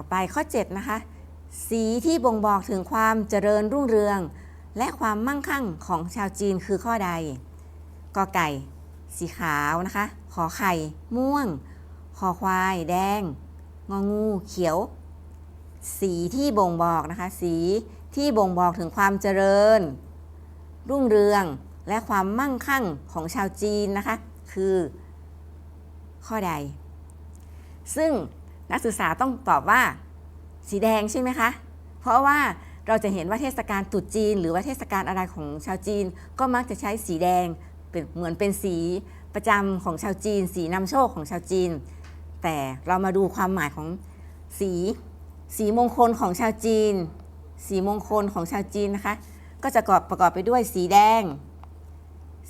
ต่อไปข้อ 7 นะคะ สีที่บ่งบอกถึงความเจริญรุ่งเรือง และความมั่งคั่งของชาวจีนคือข้อใดกอไก่ สีขาวนะคะขอไข่ ม่วงคอควาย แดง งองู เขียว สีที่บ่งบอกนะคะ สีที่บ่งบอกถึงความเจริญ รุ่งเรืองและความมั่งคั่งของชาวจีนนะคะ คือ ข้อใด ซึ่ง นักศึกษาต้องตอบว่าสีแดงใช่ไหมคะ เพราะว่าเราจะเห็นว่าเทศกาลตรุษจีน หรือว่าเทศกาลอะไรของชาวจีน ก็มักจะใช้สีแดงเป็นเหมือนเป็นสีประจำของชาวจีน สีนำโชคของชาวจีน แต่เรามาดูความหมายของสี สีมงคลของชาวจีน สีมงคลของชาวจีนนะคะ ก็จะประกอบประกอบไปด้วยสีแดง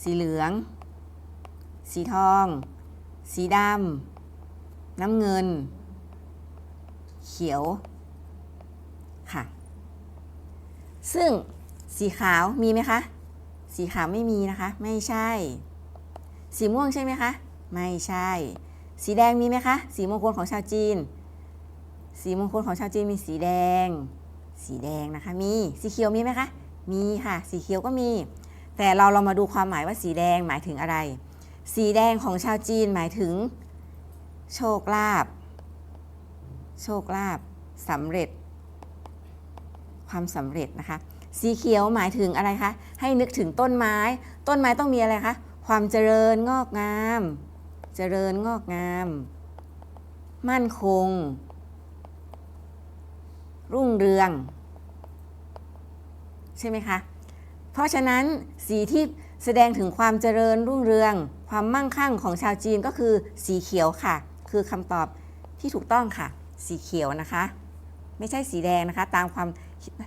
สีเหลือง สีทอง สีดำน้ำเงิน เขียวค่ะ ซึ่งสีขาวมีไหมคะ สีขาวไม่มีนะคะ ไม่ใช่ สีม่วงใช่ไหมคะ ไม่ใช่ สีแดงมีไหมคะ สีมงคลของชาวจีน สีมงคลของชาวจีนมีสีแดง สีแดงนะคะ มี สีเขียวมีไหมคะ มีค่ะ สีเขียวก็มี แต่เราเรามาดูความหมายว่าสีแดงหมายถึงอะไร สีแดงของชาวจีนหมายถึง โชคลาภ โชคลาภสำเร็จ ความสำเร็จนะคะ สีเขียวหมายถึงอะไรคะ ให้นึกถึงต้นไม้ ต้นไม้ต้องมีอะไรคะ ความเจริญงอกงาม เจริญงอกงาม มั่นคง รุ่งเรือง ใช่ไหมคะ เพราะฉะนั้นสีที่แสดงถึงความเจริญรุ่งเรือง ความมั่งคั่งของชาวจีนก็คือสีเขียวค่ะ คือคำตอบที่ถูกต้องค่ะ สีเขียวนะคะ ไม่ใช่สีแดงนะคะ ตามความ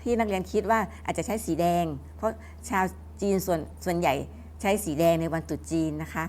ที่นักเรียนคิดว่าอาจจะใช้สีแดง เพราะชาวจีนส่วนส่วนใหญ่ใช้สีแดงในวันตรุษจีนนะคะ